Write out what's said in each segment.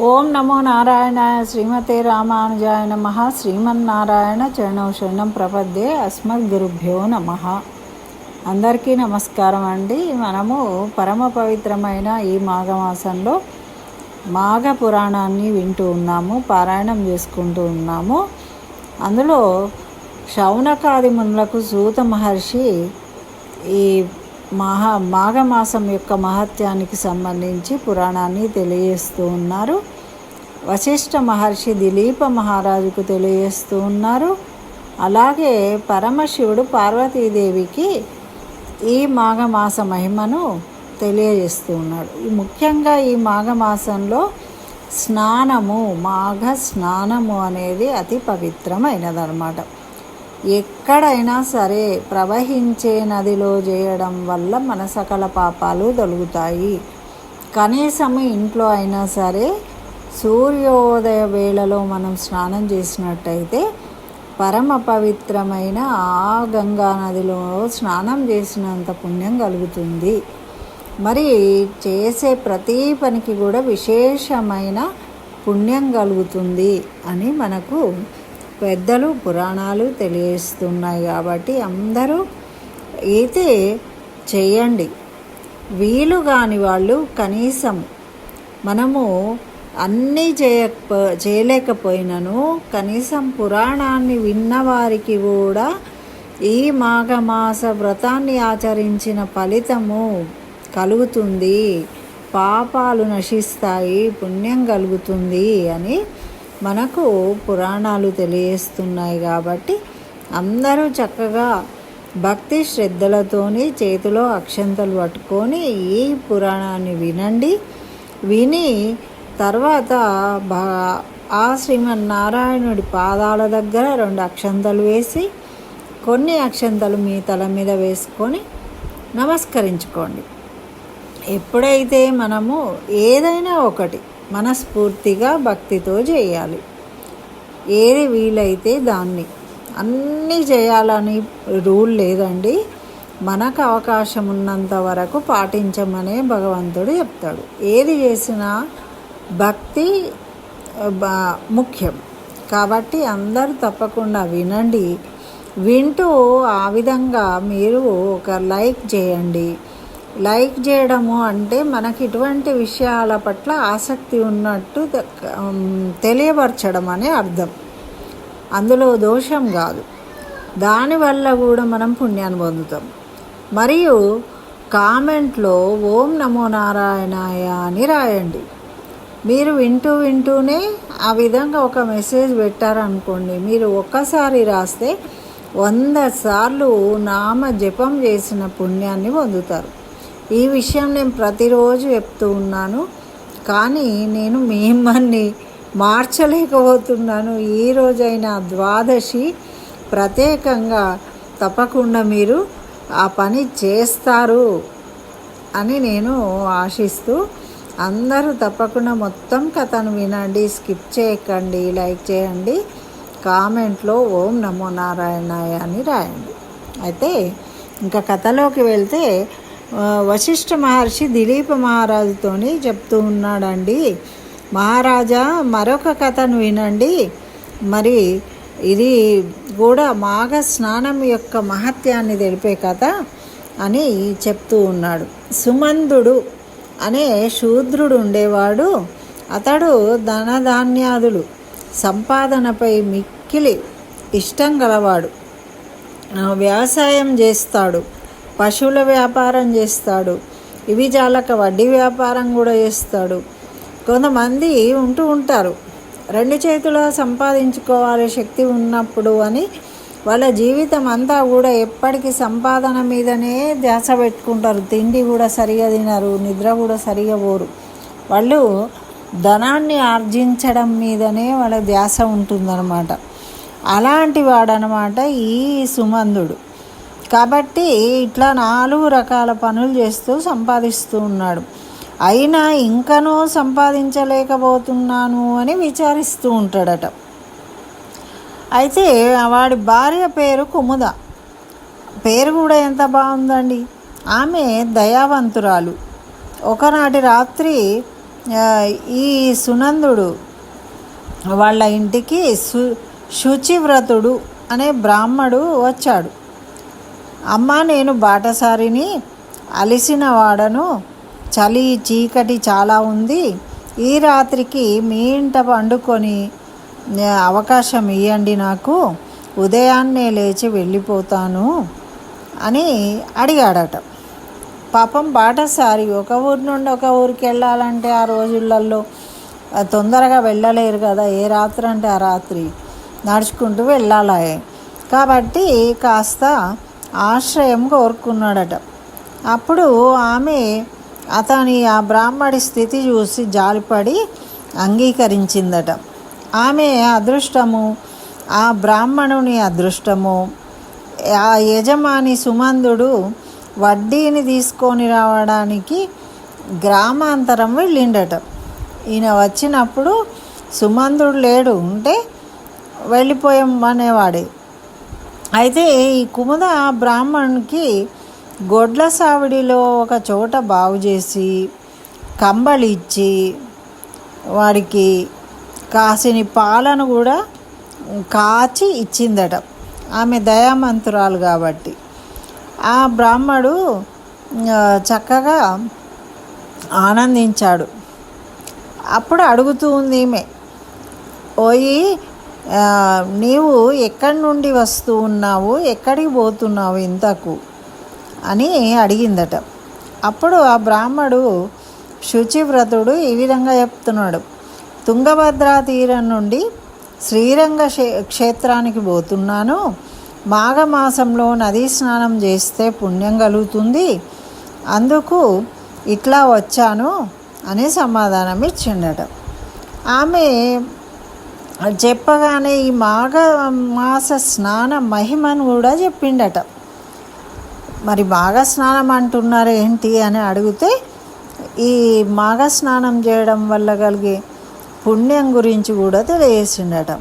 ఓం నమో నారాయణాయ శ్రీమతే రామానుజాయ నమ. శ్రీమన్నారాయణ చరణం శరణం ప్రపద్యే అస్మద్ గురుభ్యో నమ. అందరికీ నమస్కారం అండి. మనము పరమ పవిత్రమైన ఈ మాఘమాసంలో మాఘ పురాణాన్ని వింటూ ఉన్నాము పారాయణం చేసుకుంటూ ఉన్నాము. అందులో శౌనకాది మునులకు సూత మహర్షి ఈ మహా మాఘమాసం యొక్క మహత్యానికి సంబంధించి పురాణాన్ని తెలియజేస్తూ ఉన్నారు. వశిష్ఠ మహర్షి దిలీప మహారాజుకు తెలియజేస్తూ ఉన్నారు. అలాగే పరమశివుడు పార్వతీదేవికి ఈ మాఘమాస మహిమను తెలియజేస్తూ ఉన్నాడు ముఖ్యంగా ఈ మాఘమాసంలో స్నానము మాఘ స్నానము అనేది అతి పవిత్రమైనదన్నమాట. ఎక్కడైనా సరే ప్రవహించే నదిలో చేయడం వల్ల మన సకల పాపాలు తొలుగుతాయి. కనీసం ఇంట్లో అయినా సరే సూర్యోదయ వేళలో మనం స్నానం చేసినట్టయితే పరమ పవిత్రమైన ఆ గంగా నదిలో స్నానం చేసినంత పుణ్యం కలుగుతుంది. మరి చేసే ప్రతి పనికి కూడా విశేషమైన పుణ్యం కలుగుతుంది అని మనకు పెద్దలు పురాణాలు తెలియజేస్తున్నాయి కాబట్టి అందరూ అయితే చేయండి వీలు కాని వాళ్ళు కనీసం మనము అన్నీ చేయకపో చేయలేకపోయినను కనీసం పురాణాన్ని విన్నవారికి కూడా ఈ మాఘమాస వ్రతాన్ని ఆచరించిన ఫలితము కలుగుతుంది. పాపాలు నశిస్తాయి పుణ్యం కలుగుతుంది అని మనకు పురాణాలు తెలియజేస్తున్నాయి కాబట్టి అందరూ చక్కగా భక్తి శ్రద్ధలతోని చేతిలో అక్షంతలు పట్టుకొని ఈ పురాణాన్ని వినండి. విని తర్వాత ఆ శ్రీమన్నారాయణుడి పాదాల దగ్గర రెండు అక్షంతలు వేసి కొన్ని అక్షంతలు మీ తల మీద వేసుకొని నమస్కరించుకోండి. ఎప్పుడైతే మనము ఏదైనా ఒకటి మనస్ఫూర్తిగా భక్తితో చేయాలి. ఏది వీలైతే దాన్ని. అన్నీ చేయాలని రూల్ లేదండి. మనకు అవకాశం ఉన్నంత వరకు పాటించమనే భగవంతుడు చెప్తాడు. ఏది చేసినా భక్తి ముఖ్యం. కాబట్టి అందరూ తప్పకుండా వినండి. వింటూ ఆ విధంగా మీరు ఒక లైక్ చేయండి. లైక్ చేయడము అంటే మనకి ఇటువంటి విషయాల పట్ల ఆసక్తి ఉన్నట్టు తెలియపరచడం అనే అర్థం. అందులో దోషం కాదు. దానివల్ల కూడా మనం పుణ్యాన్ని పొందుతాం. మరియు కామెంట్లో ఓం నమో నారాయణాయ అని రాయండి. మీరు వింటూ వింటూనే ఆ విధంగా ఒక మెసేజ్ పెట్టారనుకోండి మీరు ఒక్కసారి రాస్తే వంద సార్లు నామ జపం చేసిన పుణ్యాన్ని పొందుతారు. ఈ విషయం నేను ప్రతిరోజు చెప్తూ ఉన్నాను. కానీ నేను మిమ్మల్ని మార్చలేకపోతున్నాను. ఈ రోజైన ద్వాదశి ప్రత్యేకంగా తప్పకుండా మీరు ఆ పని చేస్తారు అని నేను ఆశిస్తూ అందరూ తప్పకుండా మొత్తం కథను వినండి స్కిప్ చేయకండి లైక్ చేయండి కామెంట్లో ఓం నమో నారాయణాయ అని రాయండి. అయితే ఇంకా కథలోకి వెళ్తే వశిష్ఠ మహర్షి దిలీప మహారాజుతోని చెప్తూ ఉన్నాడండి. మహారాజా మరొక కథను వినండి. మరి ఇది కూడా మాఘ స్నానం యొక్క మహత్యాన్ని తెలిపే కథ అని చెప్తూ ఉన్నాడు. సుమందుడు అనే శూద్రుడు ఉండేవాడు. అతడు ధనధాన్యాదులు సంపాదనపై మిక్కిలి ఇష్టం గలవాడు. వ్యవసాయం చేస్తాడు. పశువుల వ్యాపారం చేస్తాడు. ఇవి చాలక వడ్డీ వ్యాపారం కూడా చేస్తాడు. కొంతమంది ఉంటూ ఉంటారు. రెండు చేతుల సంపాదించుకోవాలి శక్తి ఉన్నప్పుడు అని వాళ్ళ జీవితం అంతా కూడా ఎప్పటికీ సంపాదన మీదనే ధ్యాస పెట్టుకుంటారు. తిండి కూడా సరిగా తినరు నిద్ర కూడా సరిగా పోరు. వాళ్ళు ధనాన్ని ఆర్జించడం మీదనే వాళ్ళ ధ్యాస ఉంటుందన్నమాట. అలాంటి వాడనమాట ఈ సుమందుడు. కాబట్టి ఇట్లా నాలుగు రకాల పనులు చేస్తూ సంపాదిస్తూ ఉన్నాడు. అయినా ఇంకనూ సంపాదించలేకపోతున్నాను అని విచారిస్తూ ఉంటాడట. అయితే వాడి భార్య పేరు కుముద. పేరు కూడా ఎంత బాగుందండి. ఆమె దయావంతురాలు. ఒకనాటి రాత్రి ఈ సునందుడు వాళ్ళ ఇంటికి సు శుచివ్రతుడు అనే బ్రాహ్మడు వచ్చాడు. అమ్మ నేను బాటసారిని అలిసిన వాడను. చలి చీకటి చాలా ఉంది. ఈ రాత్రికి మీ ఇంట పండుకొని అవకాశం ఇవ్వండి నాకు. ఉదయాన్నే లేచి వెళ్ళిపోతాను అని అడిగాడట. పాపం బాటసారి ఒక ఊరి నుండి ఒక ఊరికి వెళ్ళాలంటే ఆ రోజులలో తొందరగా వెళ్ళలేరు కదా. ఏ రాత్రి అంటే ఆ రాత్రి నడుచుకుంటూ వెళ్ళాలి కాబట్టి కాస్త ఆశ్రయం కోరుకున్నాడట అప్పుడు ఆమె అతని ఆ బ్రాహ్మడి స్థితి చూసి జాలిపడి అంగీకరించిందట. ఆమె అదృష్టము ఆ బ్రాహ్మణుని అదృష్టము ఆ యజమాని సుమందుడు వడ్డీని తీసుకొని రావడానికి గ్రామాంతరం వెళ్ళిండట. ఈయన వచ్చినప్పుడు సుమందుడు లేడు ఉంటే వెళ్ళిపోయాం అనేవాడే. అయితే ఈ కుముద బ్రాహ్మణ్కి గొడ్ల సావిడిలో ఒక చోట బాగు చేసి కంబళి ఇచ్చి వాడికి కాసిని పాలను కూడా కాచి ఇచ్చిందట. ఆమె దయామంతురాలు కాబట్టి. ఆ బ్రాహ్మడు చక్కగా ఆనందించాడు. అప్పుడు అడుగుతూ ఉంది ఈమె పోయి నీవు ఎక్కడి నుండి వస్తూ ఉన్నావు ఎక్కడికి పోతున్నావు ఇంతకు అని అడిగిందట. అప్పుడు ఆ బ్రాహ్మడు శుచివ్రతుడు ఈ విధంగా చెప్తున్నాడు. తుంగభద్రా తీరం నుండి శ్రీరంగ క్షే- క్షేత్రానికి పోతున్నాను. మాఘమాసంలో నదీ స్నానం చేస్తే పుణ్యం కలుగుతుంది. అందుకు ఇట్లా వచ్చాను అని సమాధానం ఇచ్చిండట. ఆమె చెప్పగానే ఈ మాఘ మాస స్నాన మహిమను కూడా చెప్పిండట. మరి మాఘ స్నానం అంటున్నారు ఏంటి అని అడిగితే ఈ మాఘ స్నానం చేయడం వల్ల కలిగే పుణ్యం గురించి కూడా తెలియజేసిండట.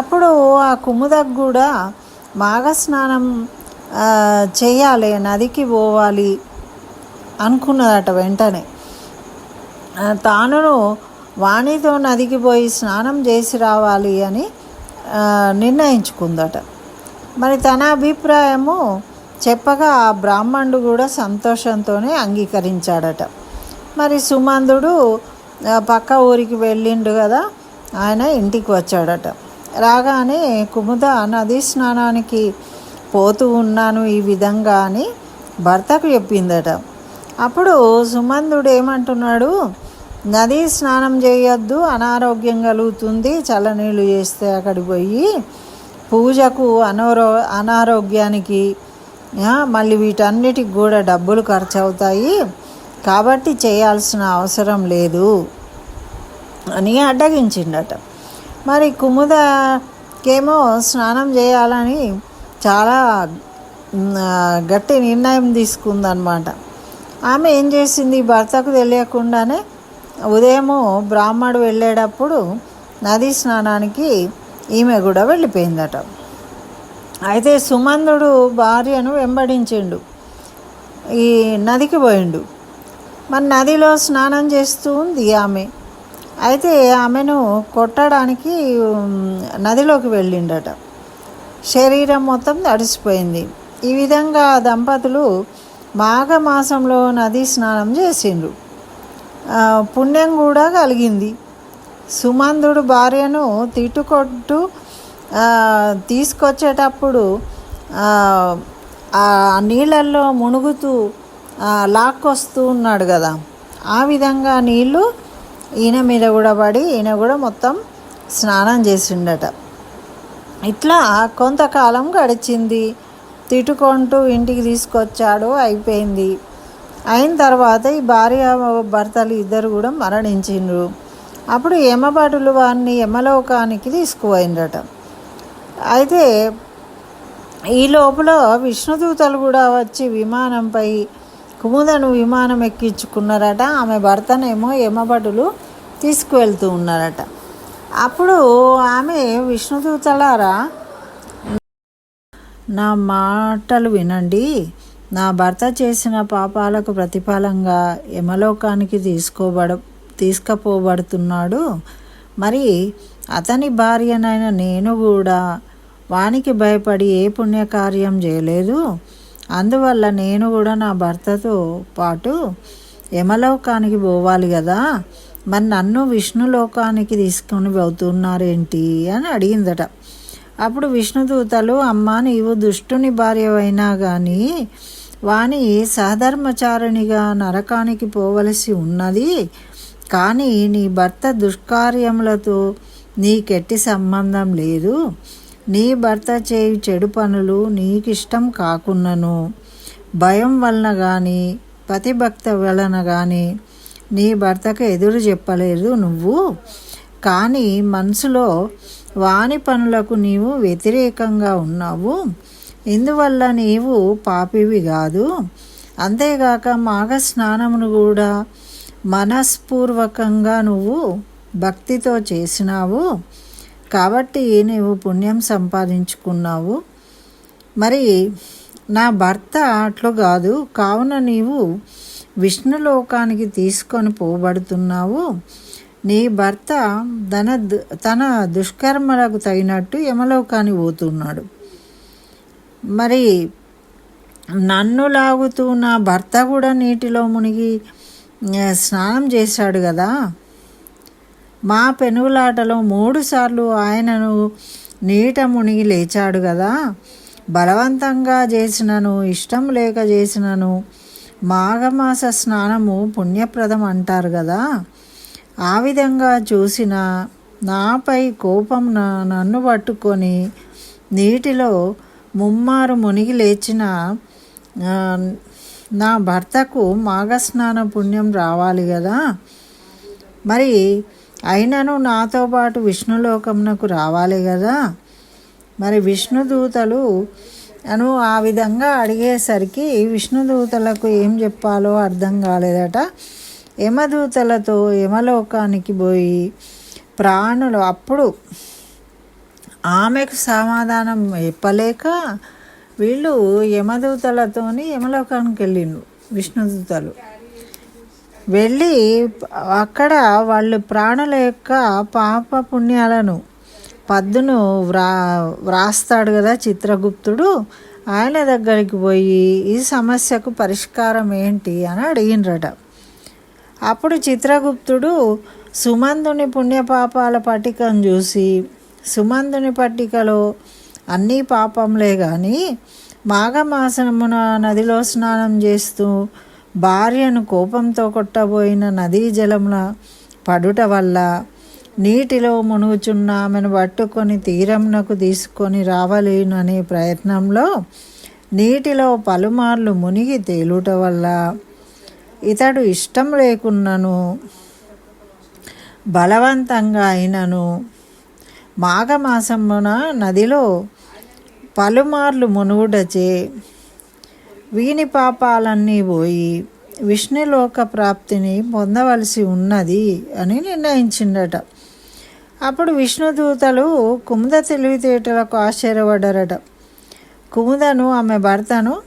అప్పుడు ఆ కుముదకు కూడా మాఘ స్నానం చేయాలి నదికి పోవాలి అనుకున్నదట వెంటనే. తానును వాణితో నదికి పోయి స్నానం చేసి రావాలి అని నిర్ణయించుకుందట. మరి తన అభిప్రాయము చెప్పగా ఆ బ్రాహ్మణుడు కూడా సంతోషంతోనే అంగీకరించాడట. మరి సుమందుడు పక్క ఊరికి వెళ్ళిండు కదా ఆయన ఇంటికి వచ్చాడట. రాగానే కుముద నదీ స్నానానికి పోతూ ఉన్నాను ఈ విధంగా అని భర్తకు చెప్పిందట. అప్పుడు సుమందుడు ఏమంటున్నాడు నది స్నానం చేయొద్దు అనారోగ్యం కలుగుతుంది చల్లనీళ్ళు చేస్తే అక్కడికి పోయి పూజకు అనారో అనారోగ్యానికి మళ్ళీ వీటన్నిటికి కూడా డబ్బులు ఖర్చు అవుతాయి కాబట్టి చేయాల్సిన అవసరం లేదు అని అడ్డగించిండట. మరి కుముదకేమో స్నానం చేయాలని చాలా గట్టి నిర్ణయం తీసుకుందనమాట. ఆమె ఏం చేసింది? భర్తకు తెలియకుండానే ఉదయము బ్రాహ్మడు వెళ్ళేటప్పుడు నదీ స్నానానికి ఈమె కూడా వెళ్ళిపోయిందట. అయితే సుమందుడు భార్యను వెంబడించిండు. ఈ నదికి పోయిండు. మరి నదిలో స్నానం చేస్తూ ఉంది ఆమె. అయితే ఆమెను కొట్టడానికి నదిలోకి వెళ్ళిండట. శరీరం మొత్తం తడిసిపోయింది. ఈ విధంగా దంపతులు మాఘమాసంలో నదీ స్నానం చేసిండ్రు. పుణ్యం కూడా కలిగింది. సుమంధుడు భార్యను తిట్టుకొట్టు తీసుకొచ్చేటప్పుడు ఆ, నీళ్ళల్లో మునుగుతూ లాక్కొస్తూ ఉన్నాడు కదా. ఆ విధంగా నీళ్ళు ఈయన మీద కూడా పడి ఈయన కూడా మొత్తం స్నానం చేసిండట. ఇట్లా కొంతకాలం గడిచింది. తిట్టుకుంటూ ఇంటికి తీసుకొచ్చాడు అయిపోయింది. అయిన తర్వాత ఈ భార్య భర్తలు ఇద్దరు కూడా మరణించిండ్రు. అప్పుడు యమభటులు వారిని యమలోకానికి తీసుకుపోయిందట అయితే ఈ లోపల విష్ణుదూతలు కూడా వచ్చి విమానంపై కుముదను విమానం ఎక్కించుకున్నారట. ఆమె భర్తనేమో యమభటులు తీసుకువెళ్తూ ఉన్నారట. అప్పుడు ఆమె విష్ణుదూతలారా నా మాటలు వినండి. నా భర్త చేసిన పాపాలకు ప్రతిఫలంగా యమలోకానికి తీసుకోబడ తీసుకుపోబడుతున్నాడు. మరి అతని భార్యనైన నేను కూడా వానికి భయపడి ఏ పుణ్యకార్యం చేయలేదు. అందువల్ల నేను కూడా నా భర్తతో పాటు యమలోకానికి పోవాలి కదా మరి నన్ను విష్ణులోకానికి తీసుకొని పోతున్నారేంటి అని అడిగిందట. అప్పుడు విష్ణుదూతలు అమ్మ నీవు దుష్టుని భార్యవైనా కానీ వాణి సహధర్మచారిణిగా నరకానికి పోవలసి ఉన్నది. కానీ నీ భర్త దుష్కార్యములతో నీకెట్టి సంబంధం లేదు. నీ భర్త చేయు చెడు పనులు నీకిష్టం కాకున్నను. భయం వలన కానీ పతిభక్త వలన కానీ నీ భర్తకు ఎదురు చెప్పలేదు నువ్వు. కానీ మనసులో వాని పనులకు నీవు వ్యతిరేకంగా ఉన్నావు. ఇందువల్ల నీవు పాపివి కాదు? అంతేగాక మాఘ స్నానమును కూడా మనస్పూర్వకంగా నువ్వు భక్తితో చేసినావు. కాబట్టి నీవు పుణ్యం సంపాదించుకున్నావు. మరి నా భర్త అట్లు కాదు. కావున నీవు విష్ణులోకానికి తీసుకొని పోబడుతున్నావు. నీ భర్త తన తన దుష్కర్మలకు తగినట్టు యమలోకానికి పోతున్నాడు. మరి నన్ను లాగుతూ నా భర్త కూడా నీటిలో మునిగి స్నానం చేశాడు కదా. మా పెనుగులాటలో మూడుసార్లు ఆయనను నీట మునిగి లేచాడు కదా. బలవంతంగా చేసినను ఇష్టం లేక చేసినను మాఘమాస స్నానము పుణ్యప్రదం అంటారు కదా. ఆ విధంగా చూసిన నాపై కోపం నన్ను పట్టుకొని నీటిలో ముమ్మారు మునిగి లేచిన నా భర్తకు మాఘస్నాన పుణ్యం రావాలి కదా మరి అయినను నాతో పాటు విష్ణులోకమునకు రావాలి కదా మరి విష్ణుదూతలు అను ఆ విధంగా అడిగేసరికి విష్ణుదూతలకు ఏం చెప్పాలో అర్థం కాలేదట. యమదూతలతో యమలోకానికి పోయి ప్రాణులు అప్పుడు ఆమెకు సమాధానం చెప్పలేక వీళ్ళు యమదూతలతోని యమలోకానికి వెళ్ళిండ్రు విష్ణుదూతలు వెళ్ళి అక్కడ వాళ్ళు ప్రాణుల యొక్క పాప పుణ్యాలను పద్దును వ్రా వ్రాస్తాడు కదా చిత్రగుప్తుడు ఆయన దగ్గరికి పోయి ఈ సమస్యకు పరిష్కారం ఏంటి అని అడిగినరట అప్పుడు చిత్రగుప్తుడు సుమందుని పుణ్యపాపాల పటికను చూసి సుమందుని పట్టికలో అన్నీ పాపంలే కానీ మాఘమాసనమున నదిలో స్నానం చేస్తూ భార్యను కోపంతో కొట్టబోయిన నదీ జలమున పడుట వల్ల నీటిలో మునుగుచున్న ఆమెను పట్టుకొని తీరంనకు తీసుకొని రావలేననే ప్రయత్నంలో నీటిలో పలుమార్లు మునిగి తేలుట వల్ల ఇతడు ఇష్టం లేకున్నను బలవంతంగా అయినను. మాఘమాసమున నదిలో పలుమార్లు మునుగుడచే వీని పాపాలన్నీ పోయి విష్ణులోక ప్రాప్తిని పొందవలసి ఉన్నది అని నిర్ణయించిండట. అప్పుడు విష్ణుదూతలు కుముద తెలివితేటలకు ఆశ్చర్యపడ్డారట. కుముదను ఆమె భర్తను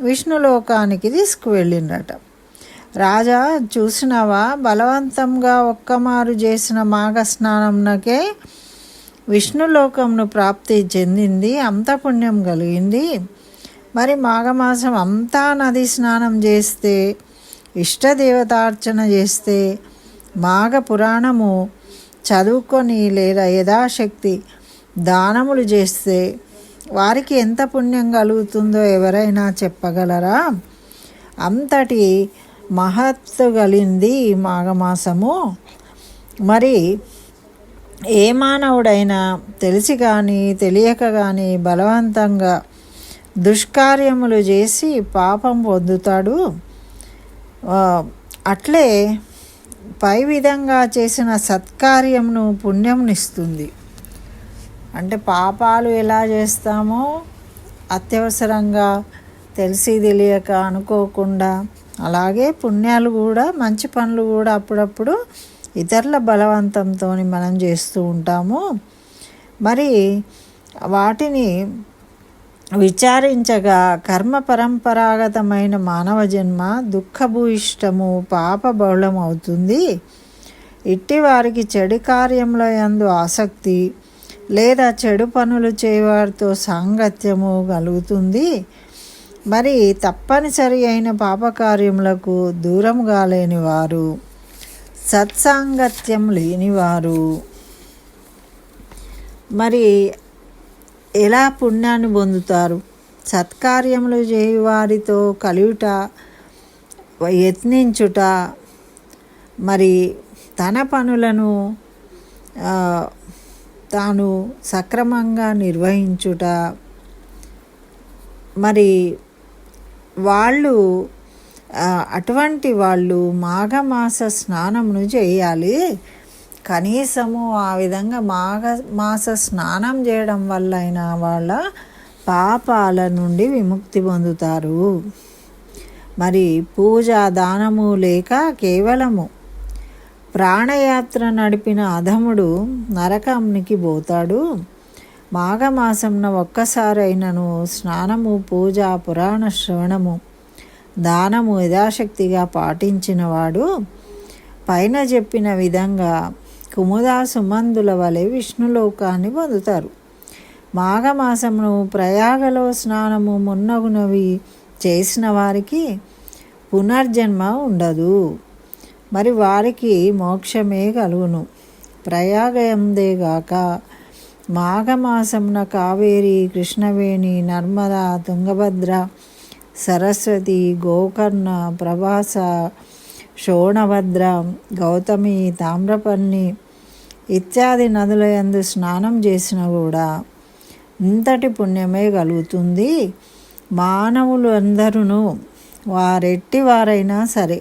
విష్ణులోకానికి తీసుకువెళ్ళిండట రాజా చూసినవా? బలవంతంగా ఒక్కమారు చేసిన మాఘ స్నానంనకే విష్ణులోకంను ప్రాప్తి చెందింది అంత పుణ్యం కలిగింది. మరి మాఘమాసం అంతా నది స్నానం చేస్తే ఇష్టదేవతార్చన చేస్తే మాఘ పురాణము చదువుకొని లేదా యథాశక్తి దానములు చేస్తే వారికి ఎంత పుణ్యం కలుగుతుందో ఎవరైనా చెప్పగలరా? అంతటి మహత్తు కలింది మాఘమాసము. మరి ఏ మానవుడైనా తెలిసి కానీ తెలియక కానీ బలవంతంగా దుష్కార్యములు చేసి పాపం పొందుతాడు. అట్లే పై విధంగా చేసిన సత్కార్యంను పుణ్యంనిస్తుంది అంటే పాపాలు ఎలా చేస్తామో అత్యవసరంగా తెలిసి తెలియక అనుకోకుండా అలాగే పుణ్యాలు కూడా మంచి పనులు కూడా అప్పుడప్పుడు ఇతరుల బలవంతంతో మనం చేస్తూ ఉంటాము. మరి వాటిని విచారించగా కర్మ పరంపరాగతమైన మానవ జన్మ దుఃఖభూయిష్టము పాప బహుళం అవుతుంది. ఇట్టి వారికి చెడు కార్యముల యందు ఆసక్తి లేదా చెడు పనులు చేయవారితో సాంగత్యము కలుగుతుంది. మరి తప్పనిసరి అయిన పాపకార్యములకు దూరం కాలేని వారు సత్సాంగత్యం లేనివారు. మరి ఎలా పుణ్యాన్ని పొందుతారు? సత్కార్యములు చేయువారితో కలియుట యత్నించుట మరి తన పనులను తాను సక్రమంగా నిర్వహించుట. మరి వాళ్ళు అటువంటి వాళ్ళు మాఘమాస స్నానమును చేయాలి. కనీసము ఆ విధంగా మాఘ మాస స్నానం చేయడం వల్ల అయినా వాళ్ళ పాపాల నుండి విముక్తి పొందుతారు. మరి పూజ దానము లేక కేవలము ప్రాణయాత్ర నడిపిన అధముడు నరకానికి పోతాడు. మాఘమాసంన ఒక్కసారైనను స్నానము పూజ పురాణ శ్రవణము దానము యథాశక్తిగా పాటించినవాడు పైన చెప్పిన విధంగా కుముదా సుమందుల వలె విష్ణులోకాన్ని పొందుతారు. మాఘమాసమును ప్రయాగలో స్నానము మున్నగునవి చేసిన వారికి పునర్జన్మ ఉండదు. మరి వారికి మోక్షమే కలుగును. ప్రయాగయందేగాక మాఘమాసమున కావేరి కృష్ణవేణి నర్మదా తుంగభద్ర సరస్వతి గోకర్ణ ప్రభాస శోణభద్ర గౌతమి తామ్రపర్ణి ఇత్యాది నదుల యందు స్నానం చేసిన కూడా ఇంతటి పుణ్యమే కలుగుతుంది. మానవులు అందరూ వారెట్టి వారైనా సరే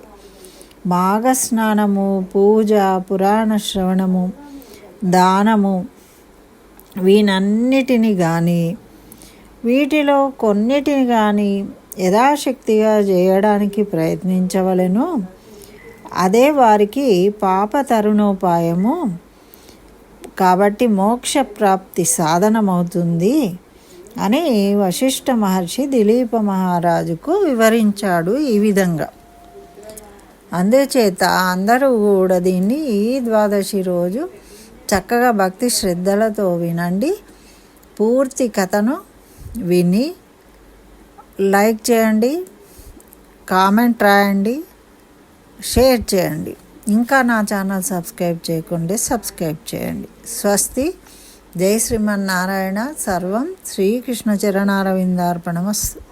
మాఘస్నానము పూజ పురాణ శ్రవణము దానము వీనన్నిటిని కానీ వీటిలో కొన్నిటిని కానీ యథాశక్తిగా చేయడానికి ప్రయత్నించవలెను. అదే వారికి పాప తరుణోపాయము కాబట్టి మోక్ష ప్రాప్తి సాధనమవుతుంది అని వశిష్ఠ మహర్షి దిలీప మహారాజుకు వివరించాడు ఈ విధంగా. అందుచేత అందరూ కూడా దీన్ని ఈ ద్వాదశి రోజు చక్కగా భక్తి శ్రద్ధలతో వినండి. పూర్తి కథను విని లైక్ చేయండి కామెంట్ రాయండి షేర్ చేయండి. ఇంకా నా ఛానల్ సబ్స్క్రైబ్ చేయకుంటే సబ్స్క్రైబ్ చేయండి. స్వస్తి జై శ్రీమన్నారాయణ సర్వం శ్రీకృష్ణ చరణారవిందార్పణమస్తు